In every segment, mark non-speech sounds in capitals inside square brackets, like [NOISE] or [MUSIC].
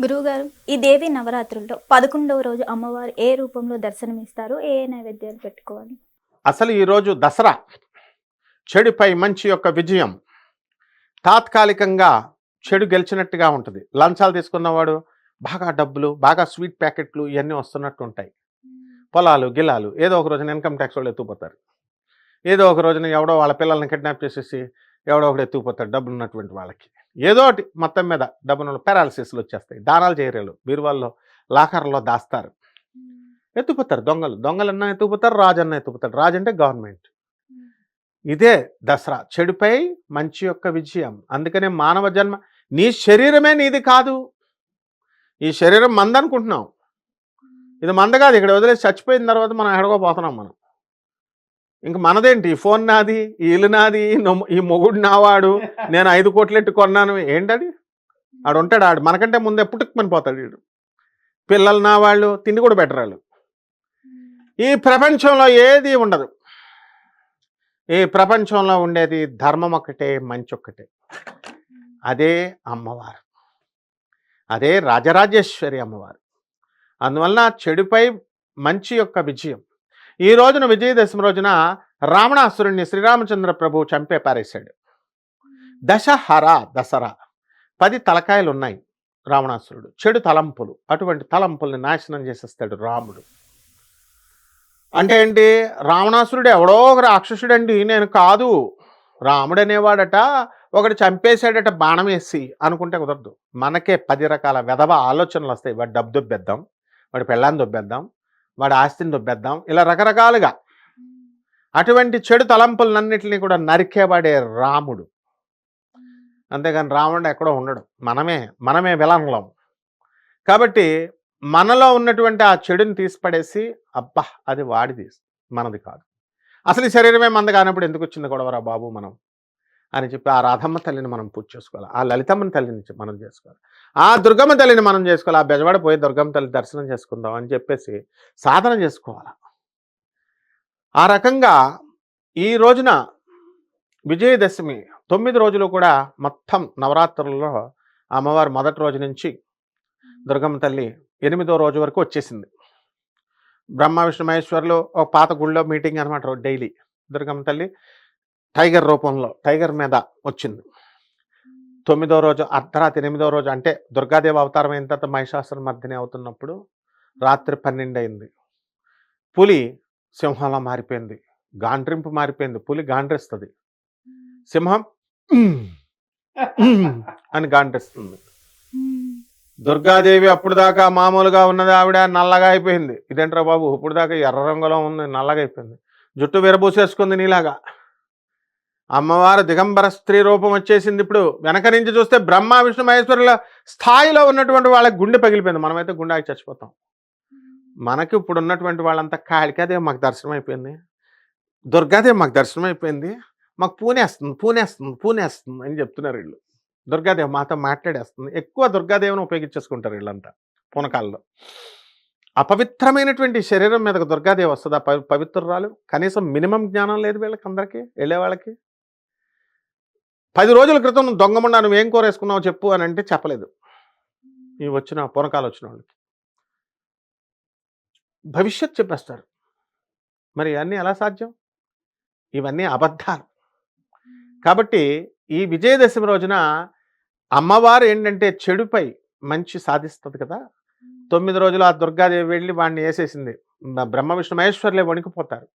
గురువుగారు ఈ దేవి నవరాత్రుల్లో పదకొండవ రోజు అమ్మవారు ఏ రూపంలో దర్శనమిస్తారు? ఏ నైవేద్యాలు పెట్టుకోవాలి? అసలు ఈరోజు దసరా చెడుపై మంచి యొక్క విజయం. తాత్కాలికంగా చెడు గెలిచినట్టుగా ఉంటుంది. లంచాలు తీసుకున్నవాడు బాగా డబ్బులు బాగా స్వీట్ ప్యాకెట్లు ఇవన్నీ వస్తున్నట్టు ఉంటాయి. పొలాలు గిలాలు ఏదో ఒక రోజున ఇన్కమ్ ట్యాక్స్ వాళ్ళు ఎత్తుకుపోతారు. ఏదో ఒక రోజున ఎవడో వాళ్ళ పిల్లల్ని కిడ్నాప్ చేసేసి ఎవడో ఒకటి ఎత్తుకుపోతాడు డబ్బులు ఉన్నటువంటి వాళ్ళకి. ఏదో ఒకటి మొత్తం మీద డబ్బులు పారాలసిస్లు వచ్చేస్తాయి. దానాలు చేయరేలు బీరువాల్లో లాకర్లో దాస్తారు. ఎత్తుకుపోతారు దొంగలు. దొంగలన్నా ఎత్తుకుపోతారు రాజు అన్న ఎత్తుకుపోతాడు రాజు అంటే గవర్నమెంట్ ఇదే దసరా. చెడుపై మంచి యొక్క విజయం. అందుకనే మానవ జన్మ నీ శరీరమే నీది కాదు. ఈ శరీరం మందనుకుంటున్నాం. ఇది మంద కాదు. ఇక్కడ వదిలేసి చచ్చిపోయిన తర్వాత మనం ఎడగోపోతున్నాం మనం. ఇంక మనదేంటి? ఈ ఫోన్ నాది ఈ ఇల్లు నాది ఈ ఈ మొగుడు నావాడు నేను ఐదు కోట్లెట్టు కొన్నాను. ఏంటది? ఆడు ఉంటాడు ఆడు మనకంటే ముందే పుట్టుకుమని పోతాడు వీడు పిల్లలు నా వాళ్ళు తిండి కూడా బెటర్ ఈ ప్రపంచంలో ఏది ఉండదు. ఈ ప్రపంచంలో ఉండేది ధర్మం ఒక్కటే మంచి ఒక్కటే. అదే అమ్మవారు. అదే రాజరాజేశ్వరి అమ్మవారు. అందువలన చెడుపై మంచి యొక్క విజయం. ఈ రోజున విజయదశమి రోజున రావణాసురుణ్ణి శ్రీరామచంద్ర ప్రభు చంపే పారేశాడు. దశహర దసరా. పది తలకాయలు ఉన్నాయి రావణాసురుడు. చెడు తలంపులు. అటువంటి తలంపుల్ని నాశనం చేసేస్తాడు రాముడు. అంటే ఏంటి? రావణాసురుడు ఎవడో ఒక రాక్షసుడండి. నేను కాదు. రాముడు అనేవాడట ఒకటి చంపేశాడట బాణం వేసి అనుకుంటే కుదరదు. మనకే పది రకాల వెధవ ఆలోచనలు వస్తాయి. వాడు డబ్బు దొబ్బేద్దాం వాడి పెళ్ళాన్ని దొబ్బేద్దాం వాడి ఆస్తిని దొబ్బేద్దాం ఇలా రకరకాలుగా. అటువంటి చెడు తలంపులన్నింటినీ కూడా నరికేబడే రాముడు. అంతేగాని రావణుడు ఎక్కడో ఉండడు. మనమే మనమే విలన్లం. కాబట్టి మనలో ఉన్నటువంటి ఆ చెడుని తీసిపడేసి అబ్బా అది వాడిది మనది కాదు. అసలు ఈ శరీరమే మంద కానప్పుడు ఎందుకు వచ్చింది గొడవరా బాబు మనం? అని చెప్పి ఆ రాధమ్మ తల్లిని మనం పూజ చేసుకోవాలి. ఆ లలితమ్మ తల్లిని మనం చేసుకోవాలి. ఆ దుర్గమ్మ తల్లిని మనం చేసుకోవాలి. ఆ బెజవాడ పోయి దుర్గమ్మ తల్లి దర్శనం చేసుకుందాం అని చెప్పేసి సాధన చేసుకోవాలి. ఆ రకంగా ఈ రోజున విజయదశమి తొమ్మిది రోజులు కూడా మొత్తం నవరాత్రులలో అమ్మవారు మొదటి రోజు నుంచి దుర్గమ్మ తల్లి ఎనిమిదో రోజు వరకు వచ్చేసింది. బ్రహ్మ విష్ణు మహేశ్వర్లు ఒక పాత గుళ్ళో మీటింగ్ అనమాట డైలీ దుర్గమ్మ తల్లి. టైగర్ రూపంలో టైగర్ మీద వచ్చింది. తొమ్మిదో రోజు అర్ధరాత్రి ఎనిమిదో రోజు అంటే దుర్గాదేవి అవతారం అయిన తర్వాత మహిషాసుర మధ్యనే అవుతున్నప్పుడు రాత్రి పన్నెండు అయింది. పులి సింహంలా మారిపోయింది. గాండ్రింపు మారిపోయింది. పులి గాండ్రిస్తుంది. సింహం అని గాండ్రిస్తుంది. దుర్గాదేవి అప్పుడు దాకా మామూలుగా ఉన్నది ఆవిడ నల్లగా అయిపోయింది. ఇదేంట్రా బాబు? ఇప్పుడు దాకా ఎర్ర రంగులో ఉంది నల్లగా అయిపోయింది. జుట్టు విరబూసేసుకుంది నీలాగా. అమ్మవారు దిగంబర స్త్రీ రూపం వచ్చేసింది ఇప్పుడు. వెనక నుంచి చూస్తే బ్రహ్మ విష్ణు మహేశ్వరుల స్థాయిలో ఉన్నటువంటి వాళ్ళకి గుండె పగిలిపోయింది. మనమైతే గుండెకి చచ్చిపోతాం. మనకి ఇప్పుడు ఉన్నటువంటి వాళ్ళంతా కాళికాదేవి మాకు దర్శనం అయిపోయింది. దుర్గాదేవి మాకు దర్శనం అయిపోయింది. మాకు పూనేస్తుంది పూనేస్తుంది పూనేస్తుంది అని చెప్తున్నారు వీళ్ళు. దుర్గాదేవి మాతో మాట్లాడేస్తుంది. ఎక్కువ దుర్గాదేవిని ఉపయోగించేసుకుంటారు వీళ్ళంతా పూనకాల్లో. అపవిత్రమైనటువంటి శరీరం మీదకు దుర్గాదేవి వస్తుందా? పవి పవిత్రురాలు? కనీసం మినిమం జ్ఞానం లేదు వీళ్ళకి అందరికీ వెళ్ళే వాళ్ళకి? పది రోజుల క్రితం దొంగముండా నువ్వు ఏం కూరేసుకున్నావు చెప్పు అని అంటే చెప్పలేదు. ఇవి వచ్చిన పూనకాలు వచ్చిన వాళ్ళకి. భవిష్యత్ చెప్పేస్తారు మరి ఇవన్నీ ఎలా సాధ్యం? ఇవన్నీ అబద్ధాలు. కాబట్టి ఈ విజయదశమి రోజున అమ్మవారు ఏంటంటే చెడుపై మంచి సాధిస్తుంది కదా. తొమ్మిది రోజులు ఆ దుర్గాదేవి వెళ్ళి వాడిని వేసేసింది. బ్రహ్మ విష్ణు మహేశ్వర్లే వణికిపోతారు.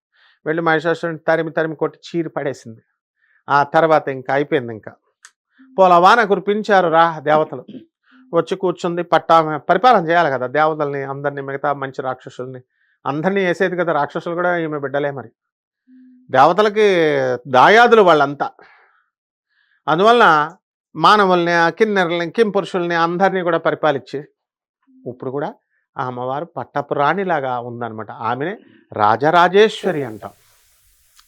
వెళ్ళి మహేశ్వరుని తరిమి తరిమి కొట్టి చీరి పడేసింది. ఆ తర్వాత ఇంకా అయిపోయింది ఇంకా. పోలవాన కురిపించారు రా దేవతలు. వచ్చి కూర్చుంది పట్టా పరిపాలన చేయాలి కదా దేవతల్ని అందరినీ మిగతా మంచి రాక్షసుల్ని. అందరినీ వేసేది కదా రాక్షసులు కూడా ఈమె బిడ్డలే మరి. దేవతలకి దాయాదులు వాళ్ళంతా. అందువలన మానవుల్ని కిన్నెరల్ని కింపురుషుల్ని అందరినీ కూడా పరిపాలించి ఇప్పుడు కూడా ఆ అమ్మవారు పట్టపు రాణిలాగా ఉందన్నమాట. ఆమెనే రాజరాజేశ్వరి అంటాం.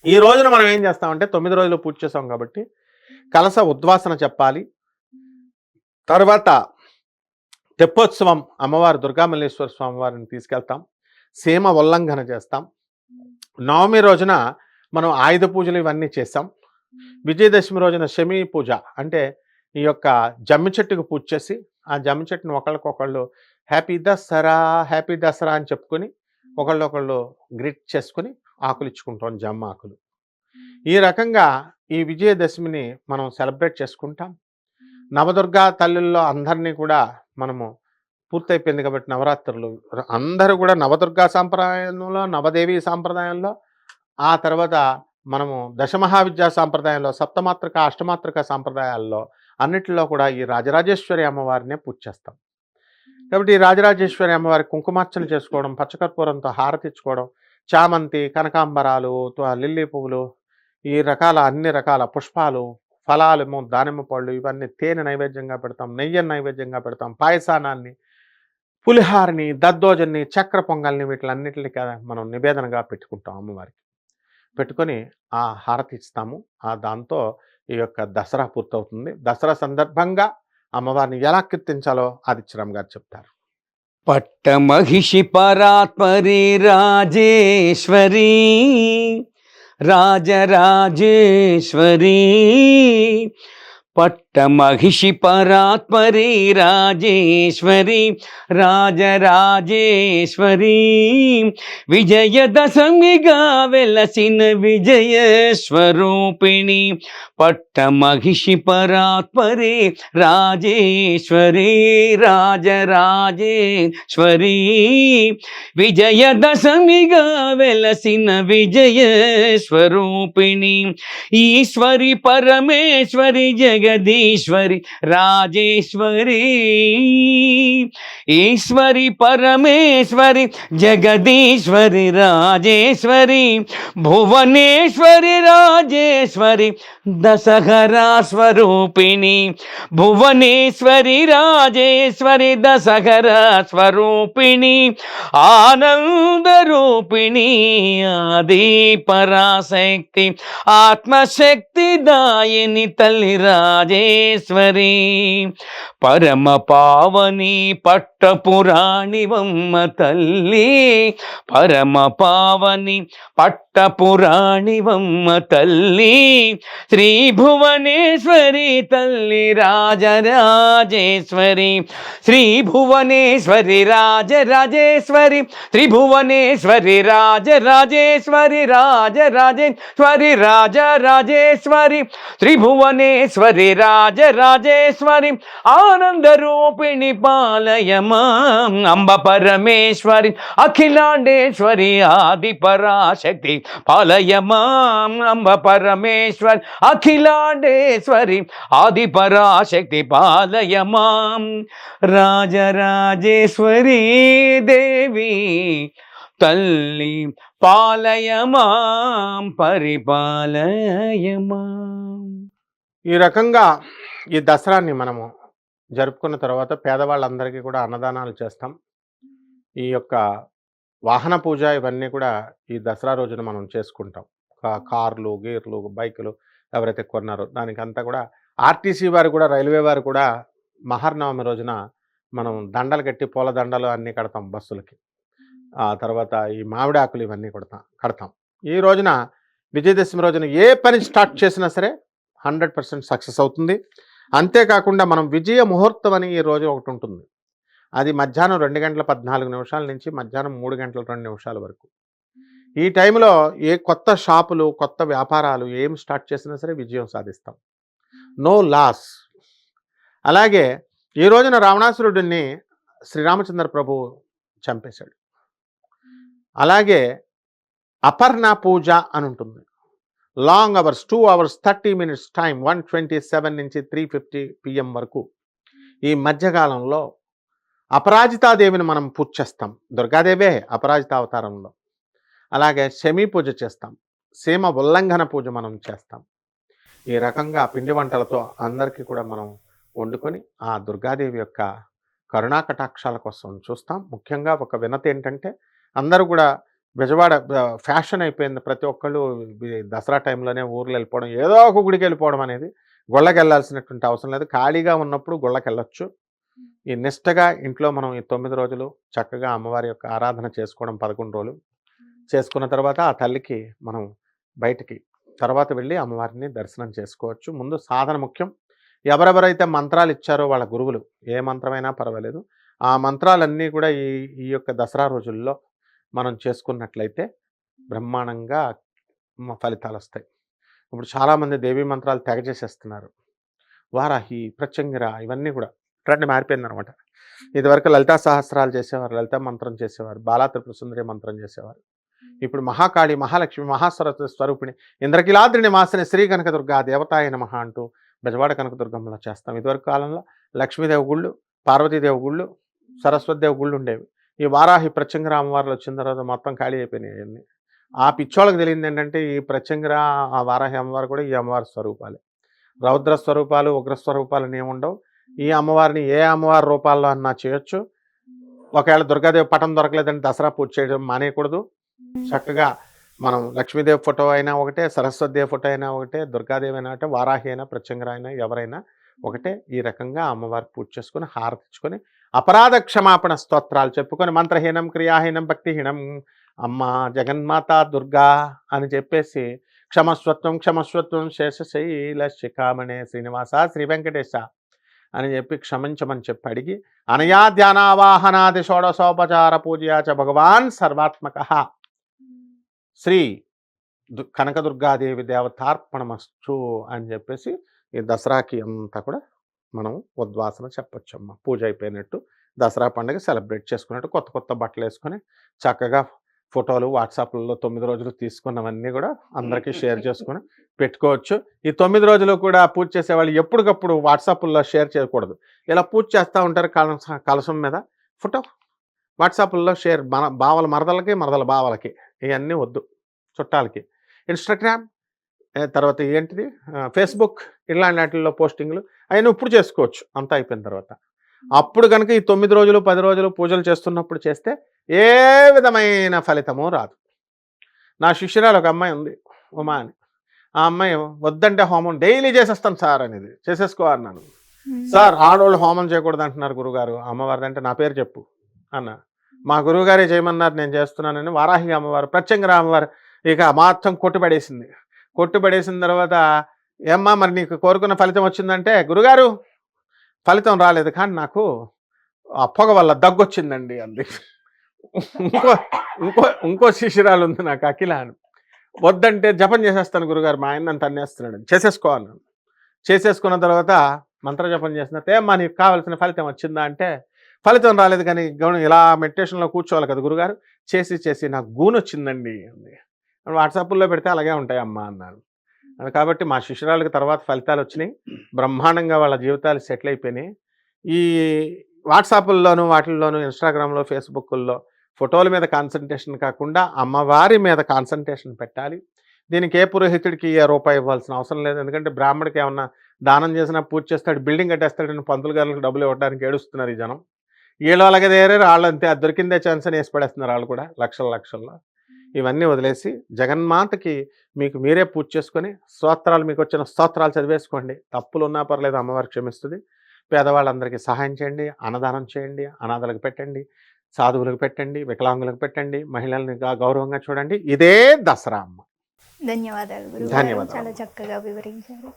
ఈ రోజున మనం ఏం చేస్తామంటే తొమ్మిది రోజులు పూజ చేసాం కాబట్టి కలస ఉద్వాసన చెప్పాలి. తర్వాత తెప్పోత్సవం అమ్మవారు దుర్గామల్లేశ్వర స్వామి వారిని తీసుకెళ్తాం. సీమ ఉల్లంఘన చేస్తాం. నవమి రోజున మనం ఆయుధ పూజలు ఇవన్నీ చేస్తాం. విజయదశమి రోజున శమి పూజ అంటే ఈ యొక్క జమ్మి చెట్టుకు పూజ చేసి ఆ జమ్మి చెట్టుని ఒకళ్ళకొకళ్ళు హ్యాపీ దసరా హ్యాపీ దసరా అని చెప్పుకొని ఒకళ్ళు ఒకళ్ళు గ్రిట్ చేసుకుని ఆకులు ఇచ్చుకుంటాం జమ్మ ఆకులు. ఈ రకంగా ఈ విజయదశమిని మనం సెలబ్రేట్ చేసుకుంటాం. నవదుర్గా తల్లుల్లో అందరినీ కూడా మనము పూర్తయిపోయింది కాబట్టి నవరాత్రులు. అందరూ కూడా నవదుర్గా సాంప్రదాయంలో నవదేవి సాంప్రదాయంలో ఆ తర్వాత మనము దశమహావిద్యా సాంప్రదాయంలో సప్తమాత్రిక అష్టమాత్రిక సాంప్రదాయాల్లో అన్నిటిలో కూడా ఈ రాజరాజేశ్వరి అమ్మవారినే పూజ చేస్తాం. కాబట్టి రాజరాజేశ్వరి అమ్మవారి కుంకుమార్చన చేసుకోవడం పచ్చకర్పూరంతో హారతి ఇచ్చుకోవడం చామంతి కనకాంబరాలు లిల్లీ పువ్వులు ఈ రకాల అన్ని రకాల పుష్పాలు ఫలాలేమో దానిమ్మ పళ్ళు ఇవన్నీ తేనె నైవేద్యంగా పెడతాం నెయ్యి నైవేద్యంగా పెడతాం పాయసానాన్ని పులిహారిని దద్దోజన్ని చక్ర పొంగల్ని వీటిలన్నిటిని మనం నివేదనగా పెట్టుకుంటాం అమ్మవారికి. పెట్టుకొని ఆ హారతి ఇస్తాము ఆ దాంతో ఈ యొక్క దసరా పూర్తవుతుంది. దసరా సందర్భంగా అమ్మవారిని ఎలా కీర్తించాలో ఆదిత్యరామ్ గారు చెప్తారు. పట్టమహిషి పరాత్మరి రాజేశ్వరి రాజరాజేశ్వరి మహిషి పరాత్మరి రాజేశ్వరి రాజరాజేశ్వరి. విజయదశమిగా వెలసిన విజయ స్వరూపిణి పట్ట మహిషి పరాత్మరి రాజేశ్వరి రాజరాజేశ్వరి. విజయదశమిగా వెలసిన విజయ స్వరూపిణి ఈశ్వరి పరమేశ్వరి జగదీ రాజేశ్వరి రాజేశ్వరి. ఈశ్వరి పరమేశ్వరి జగదీశ్వరి రాజేశ్వరి. భువనేశ్వరి రాజేశ్వరి దశహరా స్వరూపిణి భువనేశ్వరి రాజేశ్వరి దశహరా స్వరూపిణి ఆనందరూపిణి ఆది పరాశక్తి ఆత్మశక్తి దాయని తల్లి రాజేశ్వరి పరమ పావని పట్టపురాణివమ్మ తల్లి పరమ పావని పట్టపురాణివమ్మ తల్లి శ్రీ భువనేశ్వరి తల్లి రాజరాజేశ్వరి శ్రీ భువనేశ్వరి రాజరాజేశ్వరి త్రిభువనేశ్వరి రాజరాజేశ్వరి రాజరాజేశ్వరి రాజరాజేశ్వరి త్రిభువనేశ్వరి రాజ రాజరాజేశ్వరి ఆనంద రూపిణి పాలయమా అంబ పరమేశ్వరి అఖిలాండేశ్వరి ఆది పరాశక్తి పాలయమా అంబ పరమేశ్వరి అఖిలాండేశ్వరి ఆది పరాశక్తి పాలయమా. రాజరాజేశ్వరి దేవి తల్లి పాలయమాం పరిపాలయమా. ఈ రకంగా ఈ దసరాన్ని మనము జరుపుకున్న తర్వాత పేదవాళ్ళందరికీ కూడా అన్నదానాలు చేస్తాం. ఈ యొక్క వాహన పూజ ఇవన్నీ కూడా ఈ దసరా రోజున మనం చేసుకుంటాం. కార్లు గీర్లు బైకులు ఎవరైతే కొన్నారో దానికంతా కూడా ఆర్టీసీ వారు కూడా రైల్వే వారు కూడా మహర్నవమి రోజున మనం దండలు కట్టి పూల దండలు అన్నీ కడతాం బస్సులకి. ఆ తర్వాత ఈ మామిడి ఆకులు ఇవన్నీ కొడతాం కడతాం. ఈ రోజున విజయదశమి రోజున ఏ పని స్టార్ట్ చేసినా సరే హండ్రెడ్ పర్సెంట్ సక్సెస్ అవుతుంది. అంతేకాకుండా మనం విజయ ముహూర్తం అని ఈ రోజు ఒకటి ఉంటుంది. అది మధ్యాహ్నం రెండు గంటల పద్నాలుగు నిమిషాల నుంచి మధ్యాహ్నం మూడు గంటల రెండు నిమిషాల వరకు. ఈ టైంలో ఏ కొత్త షాపులు కొత్త వ్యాపారాలు ఏం స్టార్ట్ చేసినా సరే విజయం సాధిస్తాం. No loss. అలాగే ఈ రోజున రావణాసురుడిని శ్రీరామచంద్ర ప్రభు చంపేశాడు. అలాగే అపర్ణ పూజ అని ఉంటుంది. Long hours two hours thirty minutes time one twenty seven నుంచి త్రీ ఫిఫ్టీ పిఎం వరకు. ఈ మధ్యకాలంలో అపరాజితాదేవిని మనం పూజ చేస్తాం. దుర్గాదేవే అపరాజిత అవతారంలో. అలాగే శమీ పూజ చేస్తాం. సీమ ఉల్లంఘన పూజ మనం చేస్తాం. ఈ రకంగా పిండి వంటలతో అందరికీ కూడా మనం వండుకొని ఆ దుర్గాదేవి యొక్క కరుణాకటాక్షాల కోసం చూస్తాం. ముఖ్యంగా ఒక వినతి ఏంటంటే అందరూ కూడా బెజవాడ ఫ్యాషన్ అయిపోయింది ప్రతి ఒక్కళ్ళు. దసరా టైంలోనే ఊర్లు వెళ్ళిపోవడం ఏదో ఒక గుడికి వెళ్ళిపోవడం అనేది గుళ్ళకి వెళ్ళాల్సినటువంటి అవసరం లేదు. ఖాళీగా ఉన్నప్పుడు గుళ్ళకి వెళ్ళొచ్చు. ఈ నిష్టగా ఇంట్లో మనం ఈ తొమ్మిది రోజులు చక్కగా అమ్మవారి యొక్క ఆరాధన చేసుకోవడం పదకొండు రోజులు. చేసుకున్న తర్వాత ఆ తల్లికి మనం బయటికి తర్వాత వెళ్ళి అమ్మవారిని దర్శనం చేసుకోవచ్చు. ముందు సాధన ముఖ్యం. ఎవరెవరైతే మంత్రాలు ఇచ్చారో వాళ్ళ గురువులు ఏ మంత్రమైనా పర్వాలేదు. ఆ మంత్రాలన్నీ కూడా ఈ ఈ యొక్క దసరా రోజుల్లో మనం చేసుకున్నట్లయితే బ్రహ్మాండంగా ఫలితాలు వస్తాయి ఇప్పుడు చాలామంది దేవీ మంత్రాలు తెగ చేసేస్తున్నారు. వారాహి ప్రత్యంగిర ఇవన్నీ కూడా ట్రెండ్ మారిపోయింది అనమాట ఇదివరకు లలితా సహస్రాలు చేసేవారు లలితా మంత్రం చేసేవారు బాలా త్రిపుర సుందరి మంత్రం చేసేవారు. ఇప్పుడు మహాకాళి మహాలక్ష్మి మహాసరస్వతి స్వరూపిణి ఇంద్రకిలాద్రిని మాసిన శ్రీ కనకదుర్గా దేవతాయ నమః అంటూ బెజవాడ కనకదుర్గంలో చేస్తాం. ఇదివరకు కాలంలో లక్ష్మీదేవి గుళ్ళు పార్వతీదేవి గుళ్ళు సరస్వతిదేవి గుళ్ళు ఉండేవి. ఈ వారాహి ప్రత్యంగర అమ్మవార్లు వచ్చిన తర్వాత మొత్తం ఖాళీ అయిపోయినాయి అవన్నీ. ఆ పిచ్చోళ్ళకి తెలిసింది ఏంటంటే ఈ ప్రత్యంగర ఆ వారాహి అమ్మవారు కూడా ఈ అమ్మవారి స్వరూపాలే. రౌద్ర స్వరూపాలు ఉగ్ర స్వరూపాలు ఏముండవు. ఈ అమ్మవారిని ఏ అమ్మవారి రూపాల్లో అన్నా చేయొచ్చు. ఒకవేళ దుర్గాదేవి పటం దొరకలేదంటే దసరా పూజ చేయడం మానేయకూడదు. చక్కగా మనం లక్ష్మీదేవి ఫోటో అయినా ఒకటే సరస్వతిదేవి ఫోటో అయినా ఒకటే దుర్గాదేవి అయినా ఒకటే వారాహి అయినా ప్రత్యంగర అయినా ఎవరైనా ఒకటే ఈ రకంగా అమ్మవారికి పూజ చేసుకొని హారతిచ్చుకొని అపరాధ క్షమాపణ స్తోత్రాలు చెప్పుకొని మంత్రహీనం క్రియాహీనం భక్తిహీనం అమ్మ జగన్మాత దుర్గా అని చెప్పేసి క్షమస్వత్వం క్షమస్వత్వం శేషశైల శిఖామణే శ్రీనివాస శ్రీ వెంకటేశ అని చెప్పి క్షమించమని చెప్పి అడిగి అనయా ధ్యానావాహనాది షోడశోపచార పూజయా చ భగవాన్ సర్వాత్మక. శ్రీ కనకదుర్గాదేవి దేవతార్పణమస్తు అని చెప్పేసి ఈ దసరాకి అంతా కూడా మనం ఉద్వాసన చెప్పొచ్చమ్మ. పూజ అయిపోయినట్టు దసరా పండుగ సెలబ్రేట్ చేసుకున్నట్టు కొత్త కొత్త బట్టలు వేసుకొని చక్కగా ఫోటోలు వాట్సాప్లలో తొమ్మిది రోజులు తీసుకున్నవన్నీ కూడా అందరికీ షేర్ చేసుకొని [LAUGHS] పెట్టుకోవచ్చు. ఈ తొమ్మిది రోజులు కూడా పూజ చేసేవాళ్ళు ఎప్పటికప్పుడు వాట్సాప్లో షేర్ చేయకూడదు. ఇలా పూజ చేస్తూ ఉంటారు కలస కలసం మీద ఫోటో వాట్సాప్లో షేర్ మన బావల మరదలకి మరదల బావలకి ఇవన్నీ వద్దు చుట్టాలకి. ఇన్స్టాగ్రామ్ తర్వాత ఏంటిది? ఫేస్బుక్ ఇలాంటి వాటిల్లో పోస్టింగ్లు అవన్నీ ఇప్పుడు చేసుకోవచ్చు. అంతా అయిపోయిన తర్వాత. అప్పుడు కనుక ఈ తొమ్మిది రోజులు పది రోజులు పూజలు చేస్తున్నప్పుడు చేస్తే ఏ విధమైన ఫలితము రాదు. నా శిష్యురాలు ఒక అమ్మాయి ఉంది. ఉమా అని. ఆ అమ్మాయి వద్దంటే హోమం డైలీ చేసేస్తాను సార్ అనేది. చేసేసుకో అన్నాను. సార్ ఆడవాళ్ళు హోమం చేయకూడదు అంటున్నారు గురుగారు. అమ్మవారిది అంటే నా పేరు చెప్పు అన్న. మా గురువుగారే చేయమన్నారు నేను చేస్తున్నానని వారాహి అమ్మవారు ప్రత్యంగర అమ్మవారు ఇక మొత్తం కొట్టుపడేసింది కొట్టుపడేసిన తర్వాత ఏమ్మా మరి నీకు కోరుకున్న ఫలితం వచ్చిందంటే గురుగారు ఫలితం రాలేదు కానీ నాకు ఆ పొగ వల్ల దగ్గొచ్చిందండి అంది. ఇంకో ఇంకో ఇంకో శిష్యురాలు ఉంది నాకు అఖిల అని వద్దంటే జపం చేసేస్తాను గురుగారు మా ఆయన నన్ను తన్నేస్తున్నాడు. చేసేసుకో చేసేసుకున్న తర్వాత మంత్ర జపం చేసిన ఏమ్మా నీకు కావాల్సిన ఫలితం వచ్చిందా? అంటే ఫలితం రాలేదు కానీ గౌను ఇలా మెడిటేషన్లో కూర్చోవాలి కదా గురుగారు చేసి చేసి నాకు గూనొచ్చిందండి అంది. వాట్సాప్లో పెడితే అలాగే ఉంటాయి అమ్మ అన్నాను కాబట్టి మా శిష్యురాలకు తర్వాత ఫలితాలు వచ్చినాయి. బ్రహ్మాండంగా వాళ్ళ జీవితాలు సెటిల్ అయిపోయినాయి. ఈ వాట్సాప్ల్లోనూ వాటిల్లోనూ ఇన్స్టాగ్రామ్లో ఫేస్బుక్ల్లో ఫోటోల మీద కాన్సన్ట్రేషన్ కాకుండా అమ్మవారి మీద కాన్సన్ట్రేషన్ పెట్టాలి. దీనికి ఏ పురోహితుడికి ఏ రూపాయి ఇవ్వాల్సిన అవసరం లేదు. ఎందుకంటే బ్రాహ్మడికి ఏమన్నా దానం చేసినా పూజ చేస్తాడు బిల్డింగ్ కట్టేస్తాడని పంతులు గారులకు డబ్బులు ఇవ్వడానికి ఏడుస్తున్నారు ఈ జనం. వీళ్ళు అలాగే దేరే వాళ్ళు అంతే. దొరికిందే ఛాన్స్ అని వేసి పడేస్తున్నారు వాళ్ళు కూడా లక్షల లక్షల్లో. ఇవన్నీ వదిలేసి జగన్మాతకి మీకు మీరే పూజ చేసుకొని స్తోత్రాలు మీకు వచ్చిన స్తోత్రాలు చదివేసుకోండి. తప్పులు ఉన్నా పర్లేదు అమ్మవారు క్షమిస్తుంది. పేదవాళ్ళందరికీ సహాయం చేయండి అన్నదానం చేయండి అనాథలకు పెట్టండి సాధువులకు పెట్టండి వికలాంగులకు పెట్టండి మహిళల్ని గౌరవంగా చూడండి. ఇదే దసరా అమ్మ. ధన్యవాదాలు ధన్యవాదాలు. చాలా చక్కగా వివరించారు.